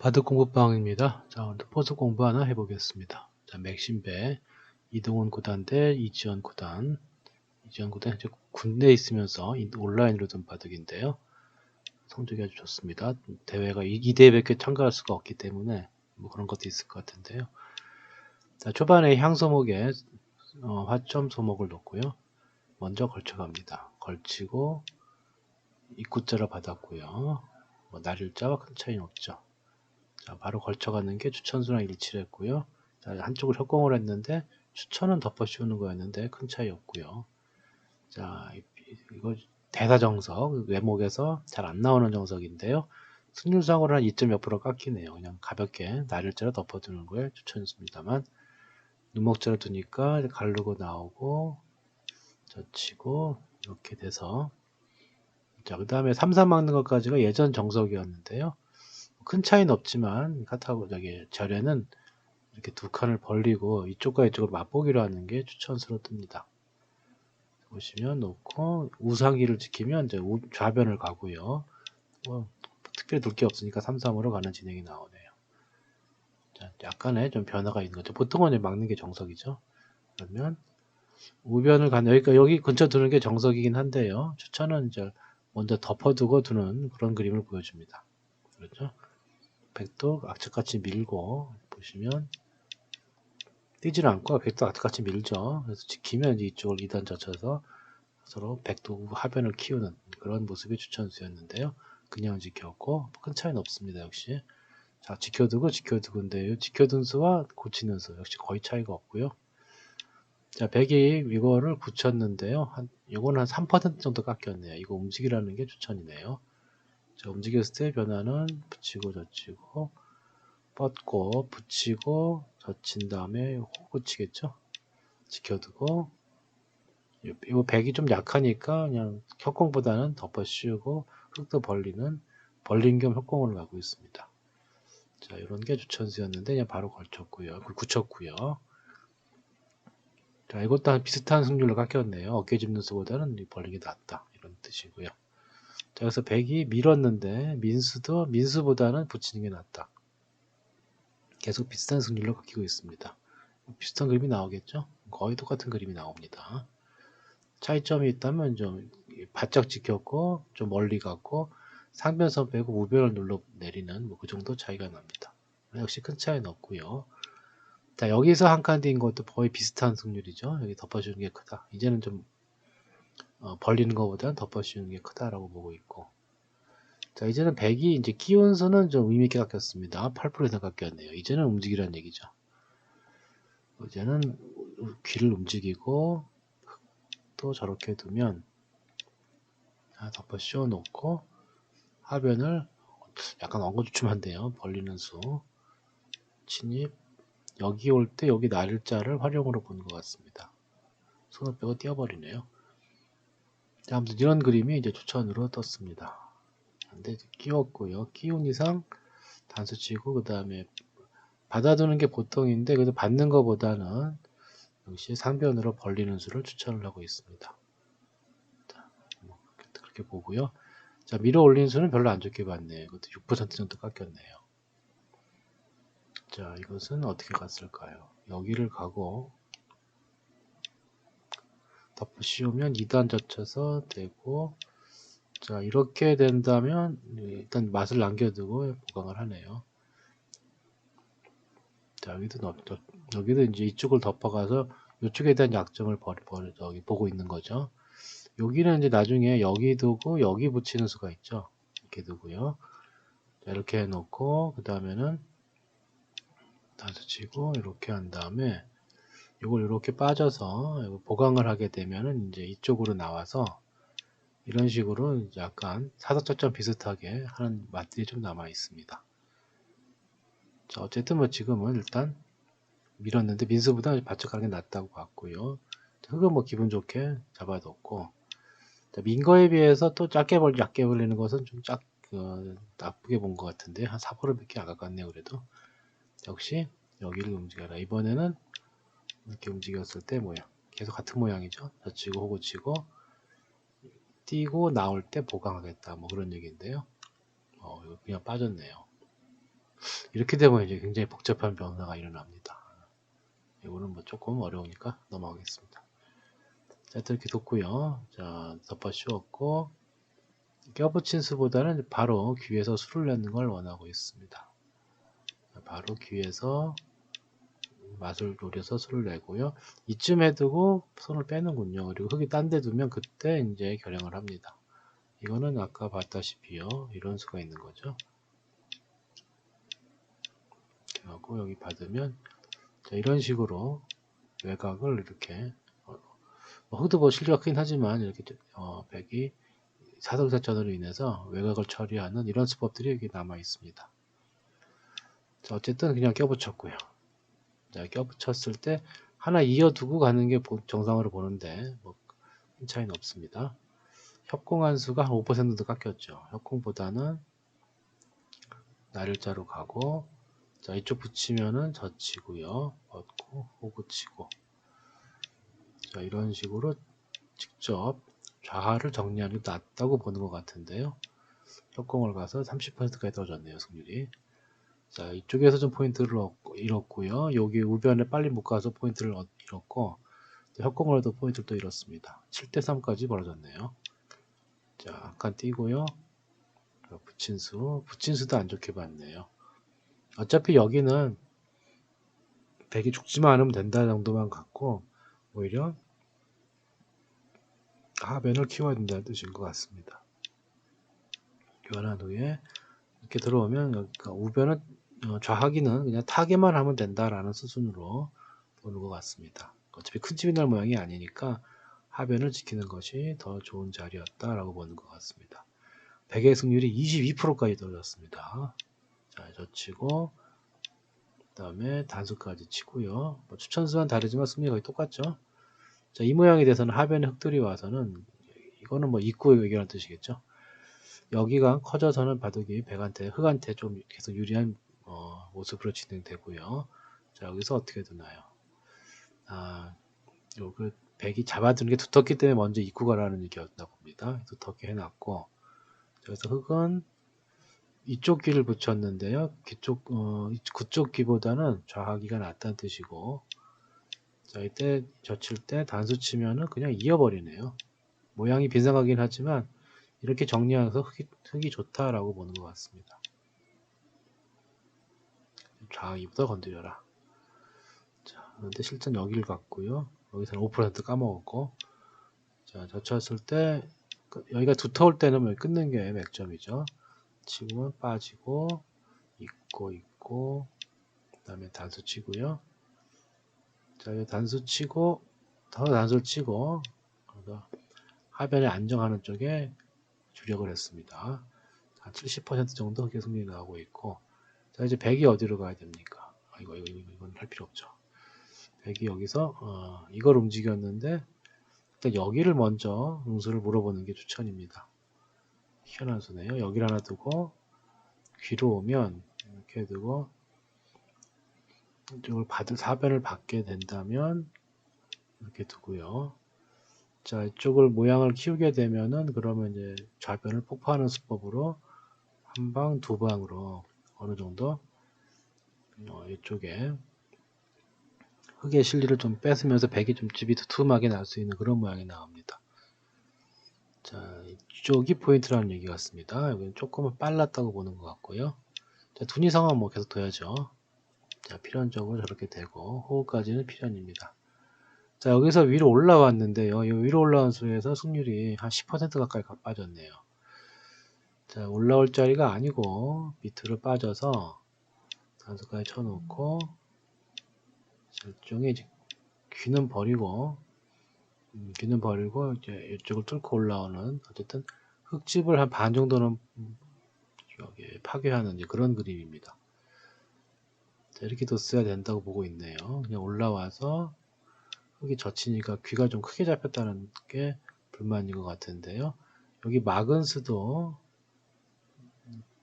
바둑 공부방입니다. 자, 오늘 포스 공부 하나 해보겠습니다. 자, 맥심배, 이동훈 구단 대 이지원 구단. 이지원 구단 이제 군대에 있으면서 온라인으로 둔 바둑인데요. 성적이 아주 좋습니다. 대회가 이, 이 대회밖에 참가할 수가 없기 때문에 뭐 그런 것도 있을 것 같은데요. 자, 초반에 향소목에 어, 화점 소목을 놓고요. 먼저 걸쳐갑니다. 걸치고 입구자를 받았고요. 뭐 날일자와 큰 차이는 없죠. 자, 바로 걸쳐가는 게 추천수랑 일치를 했고요. 자, 한쪽을 협공을 했는데 추천은 덮어 씌우는 거였는데 큰 차이 없고요. 자, 이거 대사정석 외목에서 잘 안 나오는 정석인데요. 승률상으로 한 2. 몇 프로 깎이네요. 그냥 가볍게 날일자로 덮어두는 거에 추천했습니다만 눈목자를 두니까 가르고 나오고 젖히고 이렇게 돼서 자, 그 다음에 3, 3 막는 것까지가 예전 정석이었는데요. 큰 차이는 없지만 카타고 저기 절에는 이렇게 두 칸을 벌리고 이쪽과 이쪽을 맛보기로 하는 게 추천수로 뜹니다. 보시면 놓고 우상기를 지키면 이제 좌변을 가고요. 뭐 특별히 둘 게 없으니까 3, 3으로 가는 진행이 나오네요. 자, 약간의 좀 변화가 있는 거죠. 보통은 막는 게 정석이죠. 그러면 우변을 가는 여기까 여기 근처 두는 게 정석이긴 한데요. 추천은 이제 먼저 덮어두고 두는 그런 그림을 보여줍니다. 그렇죠? 백도 악착같이 밀고 보시면 뛰지는 않고 백도 악착같이 밀죠. 그래서 지키면 이쪽을 2단 젖혀서 서로 백도 하변을 키우는 그런 모습이 추천수였는데요. 그냥 지켰고 큰 차이는 없습니다. 역시 자 지켜두고 지켜두고인데요. 지켜둔 수와 고치는 수 역시 거의 차이가 없고요. 자, 백이 이거를 붙였는데요. 한, 이거는 한 3% 정도 깎였네요. 이거 움직이라는 게 추천이네요. 자, 움직였을 때 변화는 붙이고 젖히고 뻗고 붙이고 젖힌 다음에 호구치겠죠 지켜두고 이거 백이 좀 약하니까 그냥 협공보다는 덮어 씌우고 흙도 벌리는 벌린 겸 협공을 가고 있습니다. 자 이런 게 주천수였는데 그냥 바로 걸쳤고요. 굳혔고요. 자 이것도 비슷한 승률로 깎였네요. 어깨 짚는 수보다는 벌리기 낫다 이런 뜻이고요. 자, 그래서 100이 밀었는데 민수도 민수보다는 붙이는 게 낫다. 계속 비슷한 승률로 바뀌고 있습니다. 비슷한 그림이 나오겠죠? 거의 똑같은 그림이 나옵니다. 차이점이 있다면 좀 바짝 지켰고 좀 멀리 갔고 상변선 빼고 우변을 눌러 내리는 뭐 그 정도 차이가 납니다. 역시 큰 차이는 없고요. 자 여기서 한칸뛴 것도 거의 비슷한 승률이죠. 여기 덮어주는 게 크다. 이제는 좀 어, 벌리는 것보다는 덮어씌우는 게 크다라고 보고 있고. 자 이제는 100이 이제 기온수는 좀 의미있게 깎였습니다. 8% 이상 깎였네요. 이제는 움직이라는 얘기죠. 이제는 귀를 움직이고 또 저렇게 두면 덮어 씌워 놓고 하변을 약간 엉거주춤한데요. 벌리는 수. 침입. 여기 올 때 여기 날짜를 활용으로 보는 것 같습니다. 손을 빼고 띄어버리네요 자, 아무튼 이런 그림이 이제 추천으로 떴습니다. 근데 끼웠고요. 끼운 이상 단수 치고 그 다음에 받아두는 게 보통인데 그래도 받는 것보다는 역시 상변으로 벌리는 수를 추천을 하고 있습니다. 자, 뭐 그렇게 보고요. 자, 밀어 올린 수는 별로 안 좋게 봤네요. 이것도 6% 정도 깎였네요. 자, 이것은 어떻게 갔을까요? 여기를 가고 덮어 씌우면 2단 젖혀서 되고 자 이렇게 된다면 일단 맛을 남겨두고 보강을 하네요. 자 여기도 넣, 여기도 이제 이쪽을 덮어가서 이쪽에 대한 약점을 버리, 버리, 저기 보고 있는 거죠. 여기는 이제 나중에 여기 두고 여기 붙이는 수가 있죠. 이렇게 두고요. 자, 이렇게 해놓고 그 다음에는 다섯 치고 이렇게 한 다음에 이걸 이렇게 빠져서 보강을 하게 되면은 이제 이쪽으로 나와서 이런 식으로 약간 사사점점 비슷하게 하는 맛들이 좀 남아 있습니다. 자, 어쨌든 뭐 지금은 일단 밀었는데 민수보다 바짝하게 낫다고 봤고요. 흙은 뭐 기분 좋게 잡아뒀고 자, 민 거에 비해서 또 작게 벌, 작게 벌리는 것은 좀 작, 그, 나쁘게 본 것 같은데 한 4%밖에 안 가깝네요 그래도 역시 여기를 움직여라 이번에는 이렇게 움직였을 때 모양 계속 같은 모양이죠 젖히고 호구치고 뛰고 나올 때 보강하겠다 뭐 그런 얘기인데요 어 이거 그냥 빠졌네요 이렇게 되면 이제 굉장히 복잡한 변화가 일어납니다. 이거는 뭐 조금 어려우니까 넘어가겠습니다. 자, 이렇게 뒀고요. 자, 덮어 씌웠고 껴붙인 수보다는 바로 귀에서 수를 내는 걸 원하고 있습니다. 바로 귀에서 맛을 노려서 수를 내고요. 이쯤 해두고 손을 빼는군요. 그리고 흙이 딴 데 두면 그때 이제 결행을 합니다. 이거는 아까 봤다시피요. 이런 수가 있는 거죠. 하고 여기 받으면 자, 이런 식으로 외곽을 이렇게 어, 뭐 흙도 뭐 실리가 크긴 하지만 이렇게 어, 백이 사설사전으로 인해서 외곽을 처리하는 이런 수법들이 여기 남아 있습니다. 자, 어쨌든 그냥 껴붙였고요. 자, 껴붙였을 때 하나 이어두고 가는 게 정상으로 보는데 뭐 큰 차이는 없습니다. 협공 한수가 한 5%도 깎였죠. 협공보다는 날일자로 가고 자 이쪽 붙이면은 젖히고요. 얻고 호구 치고 자 이런 식으로 직접 좌하를 정리하는 게 낫다고 보는 것 같은데요. 협공을 가서 30%까지 떨어졌네요. 승률이. 자 이쪽에서 좀 포인트를 잃었고요. 여기 우변에 빨리 못 가서 포인트를 잃었고 협공을 해도 포인트를 또 잃었습니다. 7대3까지 벌어졌네요. 자, 잠깐 띄고요. 붙인수, 붙인수도 안 좋게 봤네요. 어차피 여기는 백이 죽지만 않으면 된다 정도만 갖고 오히려 하변을 키워야 된다는 뜻인 것 같습니다. 교환한 후에 이렇게 들어오면 그러니까 우변은 어, 좌하기는 그냥 타게만 하면 된다라는 수순으로 보는 것 같습니다. 어차피 큰 집이 날 모양이 아니니까 하변을 지키는 것이 더 좋은 자리였다라고 보는 것 같습니다. 백의 승률이 22%까지 떨어졌습니다. 자, 저 치고 그 다음에 단수까지 치고요. 뭐 추천수와는 다르지만 승률이 거의 똑같죠. 자, 이 모양이 돼서는 하변에 흙들이 와서는 이거는 뭐 입구 얘기하는 뜻이겠죠. 여기가 커져서는 바둑이 백한테 흙한테 좀 계속 유리한 어, 모습으로 진행되고요. 자, 여기서 어떻게 되나요? 아, 요그 백이 잡아두는 게 두텁기 때문에 먼저 입구 가라는 얘기였다 봅니다. 두텁게 해놨고 그래서 흙은 이쪽 귀를 붙였는데요. 귀쪽 어, 그쪽 귀보다는 좌하기가 낫다는 뜻이고 자 이때 젖힐 때 단수 치면은 그냥 이어버리네요. 모양이 빈상하긴 하지만 이렇게 정리해서 흙이, 흙이 좋다라고 보는 것 같습니다. 좌하기보다 건드려라. 자, 그런데 실전 여기를 갔고요. 여기서는 5% 까먹었고. 자 젖혔을 때 그, 여기가 두터울 때는 뭐 끊는 게 맥점이죠. 치고는 빠지고 있고 있고 그 다음에 단수 치고요. 자 여기 단수 치고 더 단수 치고 하변에 안정하는 쪽에 주력을 했습니다. 한 70% 정도 계승률이 나오고 있고 자 이제 100이 어디로 가야 됩니까 아, 이거 이거 이건 할 필요 없죠 백이 여기서 어, 이걸 움직였는데 일단 여기를 먼저 응수를 물어보는 게 추천입니다. 희한한 수네요. 여기를 하나 두고 귀로 오면 이렇게 두고 이쪽을 받을 사변을 받게 된다면 이렇게 두고요. 자 이쪽을 모양을 키우게 되면은 그러면 이제 좌변을 폭파하는 수법으로 한 방, 두 방으로 어느 정도 어, 이쪽에 흙의 실리를 좀 뺏으면서 백이 좀 집이 두툼하게 날 수 있는 그런 모양이 나옵니다. 자, 이쪽이 포인트라는 얘기 같습니다. 여기는 조금은 빨랐다고 보는 것 같고요. 자, 상황 뭐 계속 둬야죠. 자, 필연적으로 저렇게 되고 호흡까지는 필연입니다. 자, 여기서 위로 올라왔는데요. 이 위로 올라온 수에서 승률이 한 10% 가까이 빠졌네요. 자, 올라올 자리가 아니고 밑으로 빠져서 단수까지 쳐놓고 일종의 이제 귀는 버리고 음, 귀는 버리고 이제 이쪽을 뚫고 올라오는 어쨌든 흙집을 한 반 정도는 여기 파괴하는 그런 그림입니다. 자, 이렇게 뒀어야 된다고 보고 있네요. 그냥 올라와서 흙이 젖히니까 귀가 좀 크게 잡혔다는 게 불만인 것 같은데요. 여기 막은 수도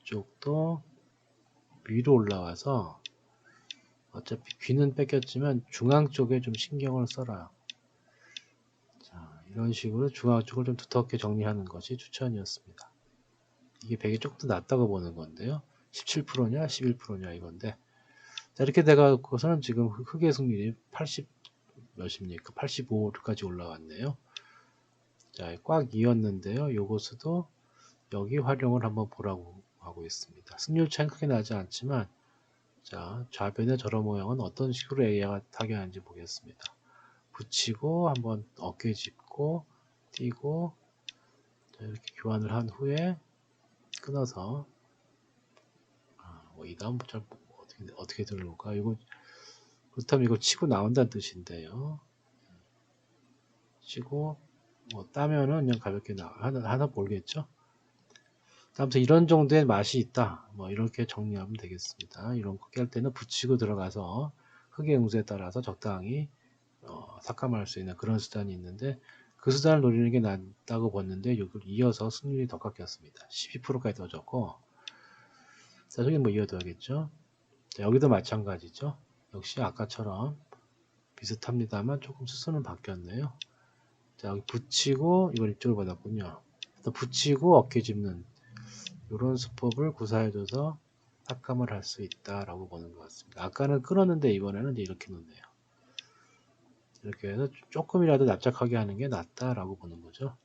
이쪽도 위로 올라와서 어차피 귀는 뺏겼지만 중앙 쪽에 좀 신경을 써라. 자, 이런 식으로 중앙 쪽을 좀 두텁게 정리하는 것이 추천이었습니다. 이게 100이 조금 더 낫다고 보는 건데요. 17%냐 11%냐 이건데 자, 이렇게 돼가고서는 지금 흑의 승률이 80 몇입니까? 85까지 올라왔네요. 자, 꽉 이었는데요. 요것도 여기 활용을 한번 보라고 하고 있습니다. 승률 차이는 크게 나지 않지만 자, 좌변의 저런 모양은 어떤 식으로 AI가 타격하는지 보겠습니다. 붙이고 한번 어깨 짚고 자, 이렇게 교환을 한 후에 끊어서 아, 뭐 이 다음 잘 어떻게 어떻게 들어올까? 이거 그렇다면 이거 치고 나온다는 뜻인데요. 치고 뭐 따면은 그냥 가볍게 나 하나 하나 모르겠죠. 아무튼 이런 정도의 맛이 있다. 뭐 이렇게 정리하면 되겠습니다. 이런 거 깰 때는 붙이고 들어가서 흑의 응수에 따라서 적당히 어, 삭감할 수 있는 그런 수단이 있는데 그 수단을 노리는 게 낫다고 봤는데 이걸 이어서 승률이 더 깎였습니다. 12%까지 떨어졌고 자 저기 뭐 이어둬야겠죠. 자, 여기도 마찬가지죠. 역시 아까처럼 비슷합니다만 조금 수순은 바뀌었네요. 자 여기 붙이고 이걸 이쪽으로 받았군요. 또 붙이고 어깨 짚는 이런 수법을 구사해줘서 삭감을 할 수 있다라고 보는 것 같습니다. 아까는 끊었는데 이번에는 이제 이렇게 놓네요. 이렇게 해서 조금이라도 납작하게 하는 게 낫다라고 보는 거죠.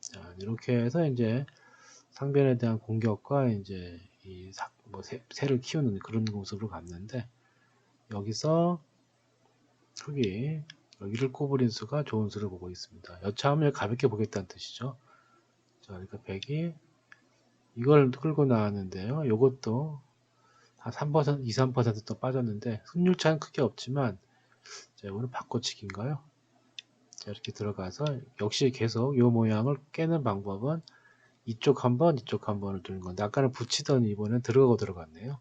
자, 이렇게 해서 이제 상변에 대한 공격과 이제 이 사, 뭐 새, 새를 키우는 그런 모습으로 갔는데 여기서 흙이 여기를 꼬부린 수가 좋은 수를 보고 있습니다. 여차하면 가볍게 보겠다는 뜻이죠. 자, 그러니까 100이 이걸 끌고 나왔는데요. 이것도 한 3%, 2, 3%또 빠졌는데 승률 차는 크게 없지만 자, 이거는 바꿔치기인가요? 자, 이렇게 들어가서 역시 계속 이 모양을 깨는 방법은 이쪽 한 번, 이쪽 한 번을 두는 건데 아까는 붙이던 이번엔 들어가고 들어갔네요.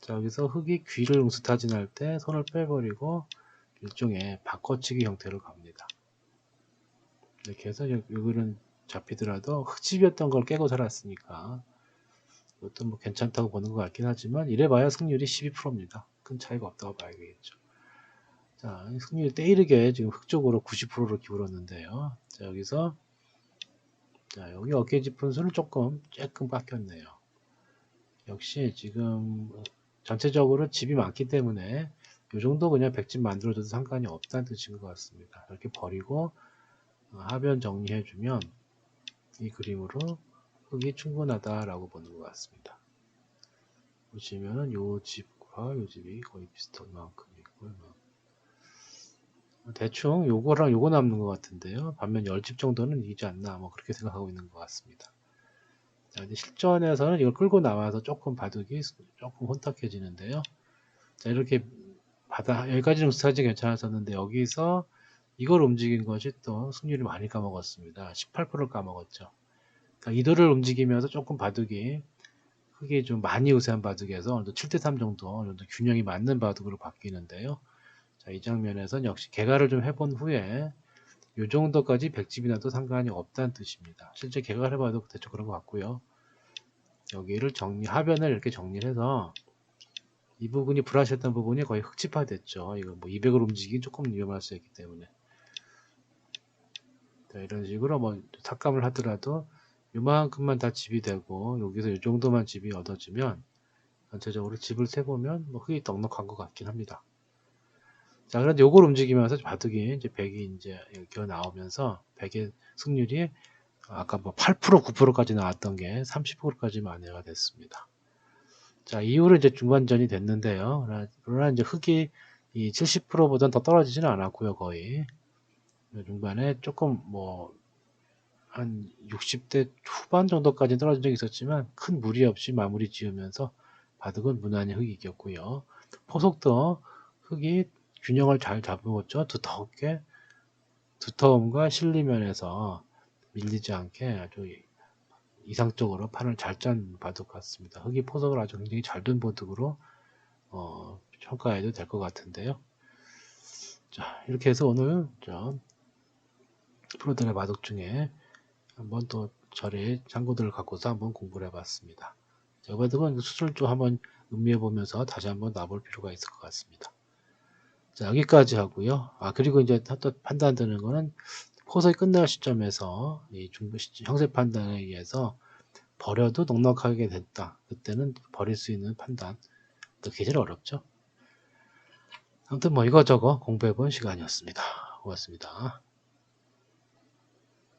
자, 여기서 흙이 귀를 응수타진할 때 손을 빼버리고 일종의 바꿔치기 형태로 갑니다. 이렇게 해서 여기는 잡히더라도 흙집이었던 걸 깨고 살았으니까 이것도 뭐 괜찮다고 보는 것 같긴 하지만 이래봐야 승률이 12%입니다. 큰 차이가 없다고 봐야겠죠. 자, 승률이 때이르게 지금 흙 쪽으로 90%로 기울었는데요. 자, 여기서 자, 여기 어깨 짚은 수는 조금 조금 바뀌었네요. 역시 지금 전체적으로 집이 많기 때문에 이 정도 그냥 백집 만들어줘도 상관이 없다는 뜻인 것 같습니다. 이렇게 버리고 어, 하변 정리해주면 이 그림으로 흙이 충분하다라고 보는 것 같습니다. 보시면은 요 집과 요 집이 거의 비슷한 만큼 있고요. 대충 요거랑 요거 남는 것 같은데요. 반면 10집 정도는 이기지 않나 뭐 그렇게 생각하고 있는 것 같습니다. 자, 이제 실전에서는 이걸 끌고 나와서 조금 바둑이 조금 혼탁해지는데요. 자, 이렇게 바다 여기까지는 스타지 괜찮았었는데 여기서 이걸 움직인 것이 또 승률이 많이 까먹었습니다. 18%를 까먹었죠. 그러니까 이도를 움직이면서 조금 바둑이 크게 좀 많이 우세한 바둑에서 어느 7대3 정도 정도 균형이 맞는 바둑으로 바뀌는데요. 자, 이 장면에서는 역시 개가를 좀 해본 후에 이 정도까지 백집이 나도 상관이 없다는 뜻입니다. 실제 개가를 해봐도 대충 그런 것 같고요. 여기를 정리, 하변을 이렇게 정리를 해서 이 부분이 불하셨던 부분이 거의 흑집화 됐죠. 이거 뭐 200을 움직이기 조금 위험할 수 있기 때문에. 자, 이런 식으로 뭐 삭감을 하더라도 이만큼만 다 집이 되고 여기서 이 정도만 집이 얻어지면 전체적으로 집을 세보면 뭐 흙이 넉넉한 것 같긴 합니다. 자, 그런데 요걸 움직이면서 바둑이 이제 100이 이제 기어 나오면서 100의 승률이 아까 뭐 8% 9%까지 나왔던 게 30%까지 만회가 됐습니다. 자, 이후로 이제 중반전이 됐는데요. 그러나 이제 흙이 이 70%보다는 더 떨어지지는 않았고요, 거의. 중반에 조금 뭐 한 60대 후반 정도까지 떨어진 적이 있었지만 큰 무리 없이 마무리 지으면서 바둑은 무난히 흙이 이겼고요. 포석도 흙이 균형을 잘 잡았죠. 두텁게 두터움과 실리면에서 밀리지 않게 아주 이상적으로 판을 잘 짠 바둑 같습니다. 흙이 포석을 아주 굉장히 잘 둔 바둑으로 어, 평가해도 될 것 같은데요. 자 이렇게 해서 오늘 좀 프로들의 마독 중에 한번 또 저의 참고들을 갖고서 한번 공부를 해봤습니다. 여러분들은 수술도 한번 음미해 보면서 다시 한번 놔볼 필요가 있을 것 같습니다. 자, 여기까지 하고요. 아, 그리고 이제 또 판단되는 거는 포석이 끝날 시점에서 이 중부 형세 판단에 의해서 버려도 넉넉하게 됐다. 그때는 버릴 수 있는 판단. 그게 제일 어렵죠. 아무튼 뭐 이거저거 공부해 본 시간이었습니다. 고맙습니다.